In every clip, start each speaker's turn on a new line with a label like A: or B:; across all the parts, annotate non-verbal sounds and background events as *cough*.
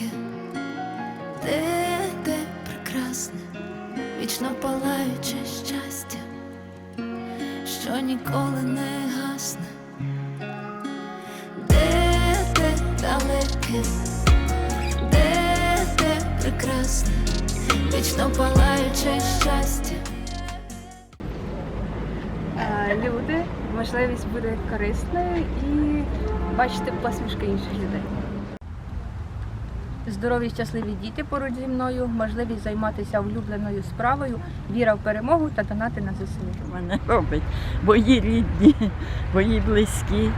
A: далеке, де, де прекрасне, вічно палаюче щастя, що ніколи не гасне, де, де далеке, де, де прекрасне, вічно палаюче щастя.
B: Е, люди, можливість буде корисною і бачити посмішки інших людей.
C: Здорові, щасливі діти поруч зі мною, можливість займатися улюбленою справою, віра в перемогу та донати на ЗСУ.
D: мене робить. Бої рідні, бої близькі.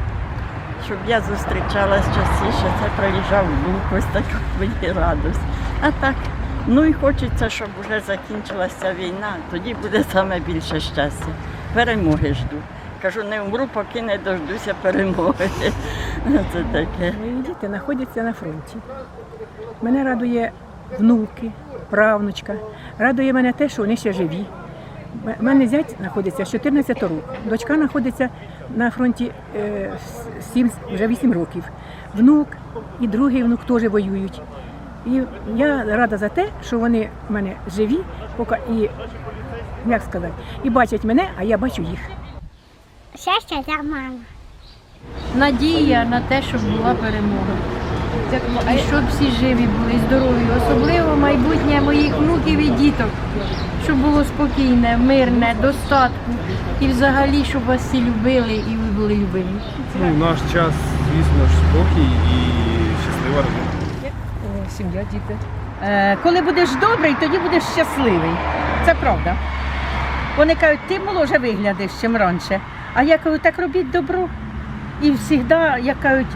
D: Щоб я зустрічалась частіше, це приїжджав внук, ось так мені радость. А так, ну і хочеться, щоб вже закінчилася війна, тоді буде саме більше щастя. Перемоги жду. Кажу, не вмру, поки не дождуся перемоги. *laughs* Це таке.
E: Мої діти знаходяться на фронті. Мене радує внуки, правнучка. Радує мене те, що вони ще живі. У мене зять знаходиться з 14 років. Дочка знаходиться на фронті е, с- сім, вже 8 років. Внук і другий внук теж воюють. І я рада за те, що вони в мене живі, поки і як сказати, і бачать мене, а я бачу їх.
F: Щастя за маму.
C: Надія на те, щоб була перемога. І щоб всі живі були, і здорові, особливо майбутнє моїх внуків і діток, щоб було спокійне, мирне, достатку. І взагалі, щоб вас всі любили і ви були любимі.
G: Ну, наш час, звісно ж, спокій і щаслива родина.
E: Сім'я, діти.
H: Е, Коли будеш добрий, тоді будеш щасливий. Це правда. Вони кажуть, ти моложе виглядиш, чим раніше. А я кажу, так робіть добро. І завжди, як кажуть,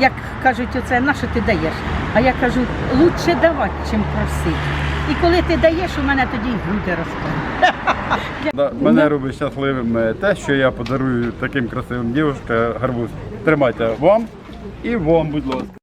H: як кажуть, оце на що ти даєш? А я кажу, лучше давати, чим просити. І коли ти даєш, у мене тоді й груди ростуть. *laughs*
G: Мене робить щасливим е, те, що я подарую таким красивим дівчинкам гарбуз. Тримайте вам і вам, будь ласка.